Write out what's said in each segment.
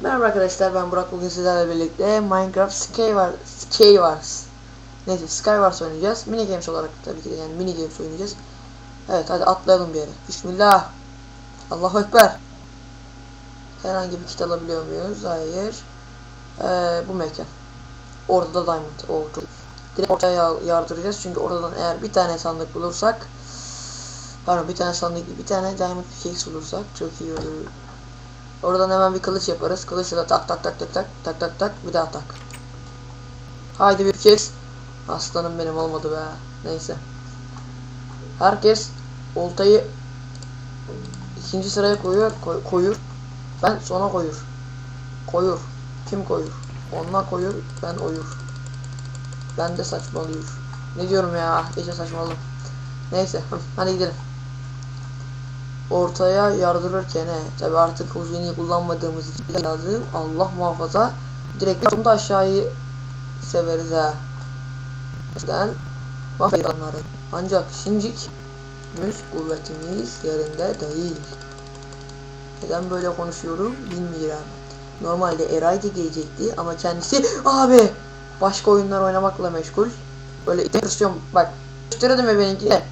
Merhaba arkadaşlar ben Burak bugün sizlerle birlikte Minecraft Skywars Skywars Neyse Skywars oynayacağız. Mini games olarak tabii ki de yani mini games oynayacağız. Evet hadi atlayalım bir yere. Bismillah. Allahu Ekber. Herhangi bir kit alabiliyor muyuz? Hayır. Ee, bu mekan. Orada da diamond. O çok. Direkt ortaya ya- yardıracağız çünkü oradan eğer bir tane sandık bulursak Pardon bir tane sandık bir tane diamond pickaxe bulursak çok iyi olur. Oradan hemen bir kılıç yaparız. Kılıçla da tak tak tak tak tak tak tak tak bir daha tak. Haydi bir kez. Aslanım benim olmadı be. Neyse. Herkes oltayı ikinci sıraya koyuyor, koy, koyur. Ben sona koyur. Koyur. Kim koyur? Onlar koyur, ben oyur. Ben de saçmalıyor. Ne diyorum ya? Gece saçmaladım. Neyse, hadi gidelim ortaya yardırırken he, tabi artık uzuni kullanmadığımız için lazım. Allah muhafaza direkt da aşağıyı severiz ha. Yüzden mahvedenleri. Ancak şimdiki müz kuvvetimiz yerinde değil. Neden böyle konuşuyorum bilmiyorum. Normalde Eray da gelecekti ama kendisi abi başka oyunlar oynamakla meşgul. Böyle istiyorum bak. Gösterelim ya benimki.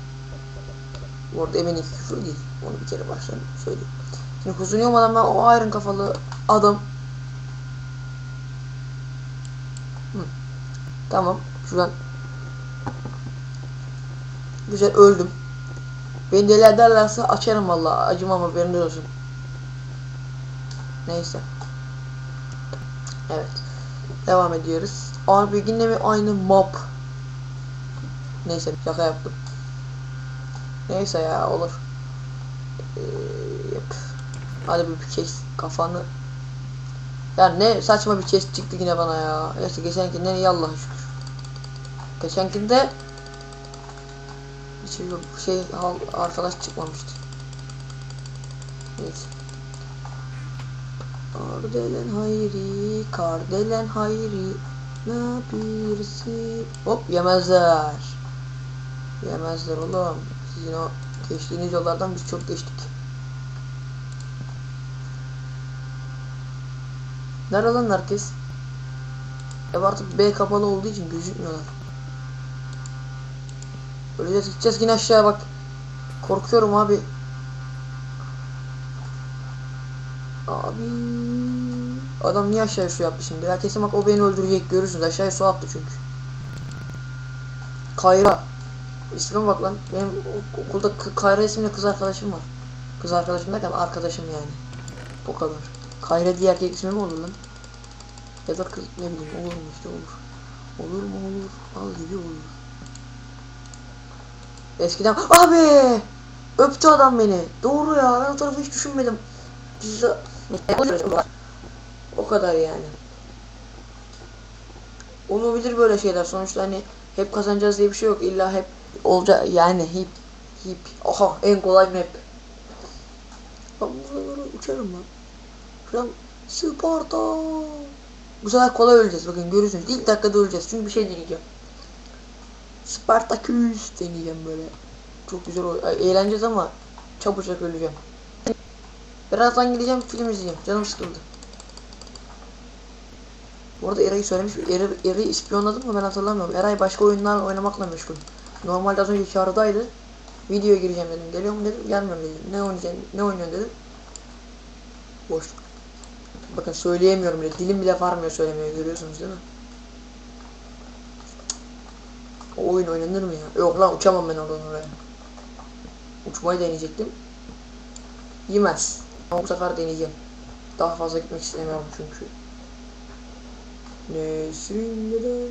Bu arada eminim küfür değil. Onu bir kere baştan söyleyeyim. Şimdi huzuni olmadan ben o iron kafalı adam Hı. Tamam. Şuradan Güzel öldüm. Beni deli ederlerse açarım vallahi. Acımam haberiniz olsun. Neyse. Evet. Devam ediyoruz. Abi yine mi aynı mob? Neyse şaka yaptım. Neyse ya olur. Ee. Hadi bir chest kafanı. Ya ne saçma bir chest çıktı yine bana ya. Neyse geçenkinden iyi Allah'a şükür. Geçenkinde şey yok şey hal- arkadaş çıkmamıştı. Neyse. Kardelen hayri, kardelen hayri, ne yapıyorsun? Hop yemezler. Yemezler oğlum. Sizin o geçtiğiniz yollardan biz çok geçtik. Nerede lan herkes? Ev artık B kapalı olduğu için gözükmüyorlar. Öleceğiz gideceğiz yine aşağıya bak. Korkuyorum abi. Abi. Adam niye aşağıya su yaptı şimdi? Kesin bak o beni öldürecek görürsünüz. Aşağıya su attı çünkü. Kayra. İsmime bak lan. Benim ok- okulda Kayra isimli kız arkadaşım var. Kız arkadaşım derken arkadaşım yani. O kadar. Kayra diye erkek ismi mi olur lan? Ya da kız ne bileyim olur mu işte olur. Olur mu olur. Al gibi olur. Eskiden abi öptü adam beni. Doğru ya ben o tarafı hiç düşünmedim. O kadar yani. Olabilir böyle şeyler. Sonuçta hani hep kazanacağız diye bir şey yok. İlla hep olacak yani hip hip. Oha en kolay map. Ben buralara uçarım lan. Şuran Sparta. Bu sefer kolay öleceğiz bakın görürsünüz. İlk dakikada öleceğiz çünkü bir şey deneyeceğim. Spartaküs deneyeceğim böyle. Çok güzel ol- Ay, eğleneceğiz ama çabucak öleceğim. Birazdan gideceğim film izleyeceğim. Canım sıkıldı. Bu arada Eray'ı söylemiş. Eray, Eray'ı ispiyonladım mı ben hatırlamıyorum. Eray başka oyunlar oynamakla meşgul. Normalde az önce çağrıdaydı. Videoya gireceğim dedim. Geliyor mu dedim. Gelmiyorum dedim. Ne oynayacaksın? Ne oynuyorsun dedim. Boşluk. Bakın söyleyemiyorum bile. Dilim bile varmıyor söylemeye. Görüyorsunuz değil mi? O oyun oynanır mı ya? Yok lan uçamam ben oradan oraya. Uçmayı deneyecektim. Yemez. Ama bu sefer deneyeceğim. Daha fazla gitmek istemiyorum çünkü. Nesrinden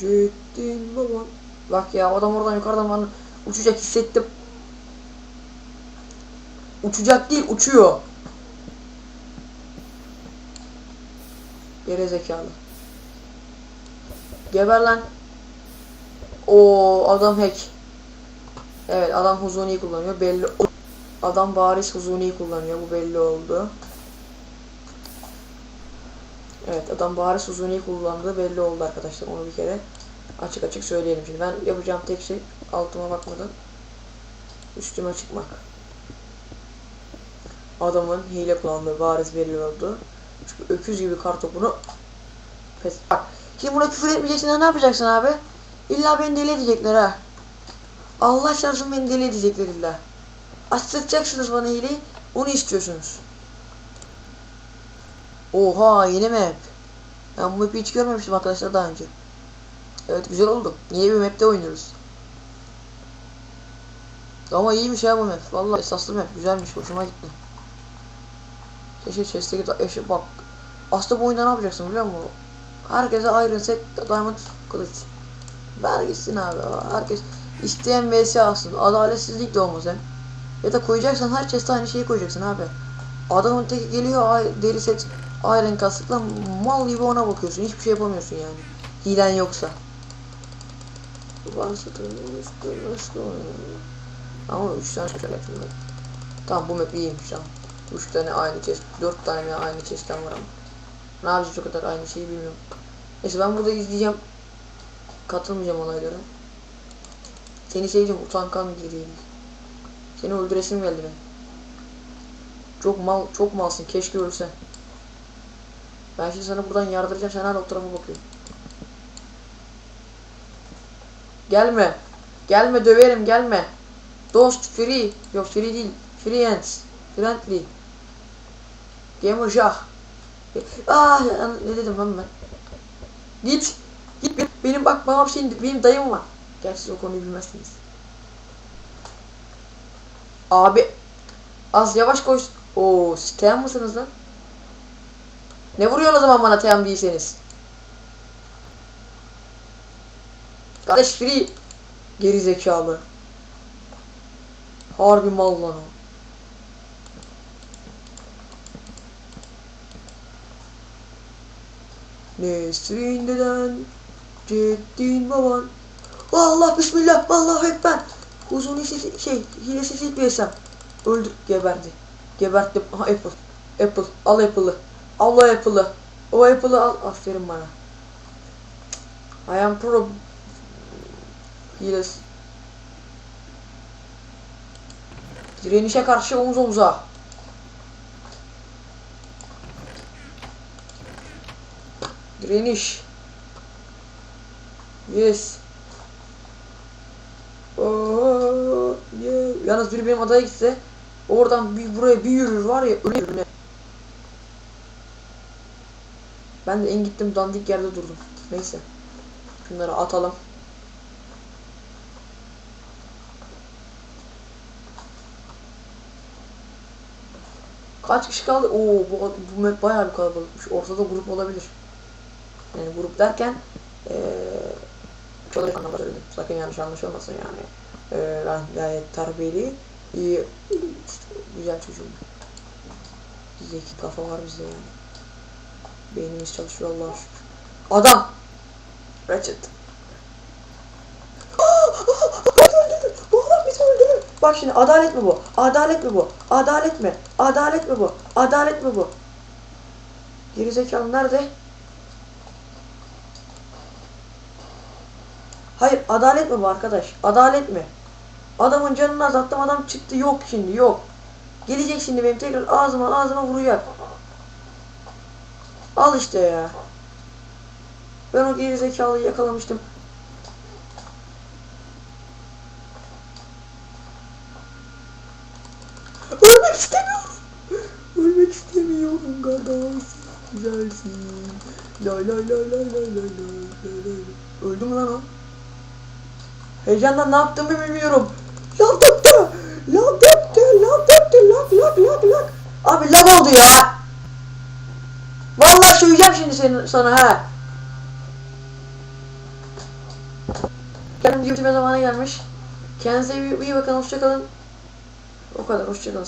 Cettin baban. Bak ya adam oradan yukarıdan bana uçacak hissettim. Uçacak değil uçuyor. Geri zekalı. Geber lan. O adam hack. Evet adam Huzuni'yi kullanıyor belli. Adam bariz Huzuni'yi kullanıyor bu belli oldu. Evet adam bariz Huzuni'yi kullandığı belli oldu arkadaşlar onu bir kere açık açık söyleyelim. Şimdi ben yapacağım tek şey altıma bakmadan üstüme çıkmak. Adamın hile kullandığı bariz belli oldu. Çünkü öküz gibi kartopunu. Pes. Bak. Şimdi buna küfür etmeyeceksin ne yapacaksın abi? İlla beni deli edecekler ha. Allah çarpsın beni deli edecekler illa. Açtıracaksınız bana hileyi. Onu istiyorsunuz. Oha yeni map. Ben bu map'i hiç görmemiştim arkadaşlar daha önce. Evet güzel oldu. Niye bir map'te oynuyoruz? Ama iyiymiş ya bu map. Vallahi esaslı map. Güzelmiş. Hoşuma gitti. Keşke chest'e eşe bak. Aslında bu oyunda ne yapacaksın biliyor musun? Herkese Iron Set Diamond Kılıç. Ver gitsin abi. Herkes isteyen vs alsın. Adaletsizlik de olmaz hem. Ya da koyacaksan her chest'e aynı şeyi koyacaksın abi. Adamın teki geliyor deri set Iron kastıkla mal gibi ona bakıyorsun. Hiçbir şey yapamıyorsun yani. Hilen yoksa. Varsa Ama 3 tane şöyle yapayım. Tamam bu map iyiymiş tamam. 3 tane aynı chest, 4 tane aynı chest'ten var ama. Ne yapacağız o kadar aynı şeyi bilmiyorum. Neyse ben burada izleyeceğim. Katılmayacağım olaylara. Seni seveceğim utankan gireyim. Seni öldüresim geldi ben. Çok mal, çok malsın. Keşke ölsen. Ben şimdi sana buradan yardıracağım. Sen hala o tarafa bakıyorsun. Gelme. Gelme döverim gelme. Dost free. Yok free değil. Friends. Friendly. Gamer Jah. Ah ne dedim lan ben. Git. Git benim, benim bak bana bir şey benim dayım var. Gerçi o konuyu bilmezsiniz. Abi az yavaş koş. Oo siz teyam mısınız lan? Ne vuruyorsun o zaman bana teyam değilseniz? Kardeş free. Geri zekalı. Harbi mal lan o. Nesrinden Ceddin baban? Allah bismillah Allahu ekber Uzun hilesi şey hilesiz bir hesap Öldü geberdi. Geberttim aha Apple. Apple al Apple'ı. Al o Apple'ı. O Apple'ı al. Aferin bana. I am pro Hiles Direnişe karşı omuz omuza Direniş. Yes. Oo, yeah. Yalnız biri benim adaya gitse oradan bir buraya bir yürür var ya ölür ne. Ben de en gittim dandik yerde durdum. Neyse. Şunları atalım. Kaç kişi kaldı? Oo bu, bu map bayağı bir kalabalıkmış. Ortada grup olabilir. Yani grup derken eee çok da anlamda söyledim. Sakın yanlış anlaşılmasın yani. Eee ben gayet terbiyeli, iyi, güzel çocuğum. Zeki kafa var bizde yani. Beynimiz çalışıyor Allah'a şükür. Adam! Ratchet. Bak şimdi adalet mi bu? Adalet mi bu? Adalet mi? Adalet mi bu? Adalet mi bu? Gerizekalı nerede? Hayır adalet mi bu arkadaş? Adalet mi? Adamın canını azalttım adam çıktı yok şimdi yok. Gelecek şimdi benim tekrar ağzıma ağzıma vuracak. Al işte ya. Ben o gerizekalıyı yakalamıştım. Ölmek istemiyorum. Ölmek istemiyorum kardeş. Güzelsin. Lay lay lay lay lay lay lay lay. Öldü mü lan o? Heyecandan ne yaptığımı bilmiyorum. Lav döktü. Lav döktü. Lav döktü. Lav lav lav lav. Abi lav oldu ya. Vallahi söyleyeceğim şimdi seni, sana ha. Kendim YouTube zamanı gelmiş. Kendinize iyi, iyi bakın. Hoşçakalın. O kadar. Hoşçakalın.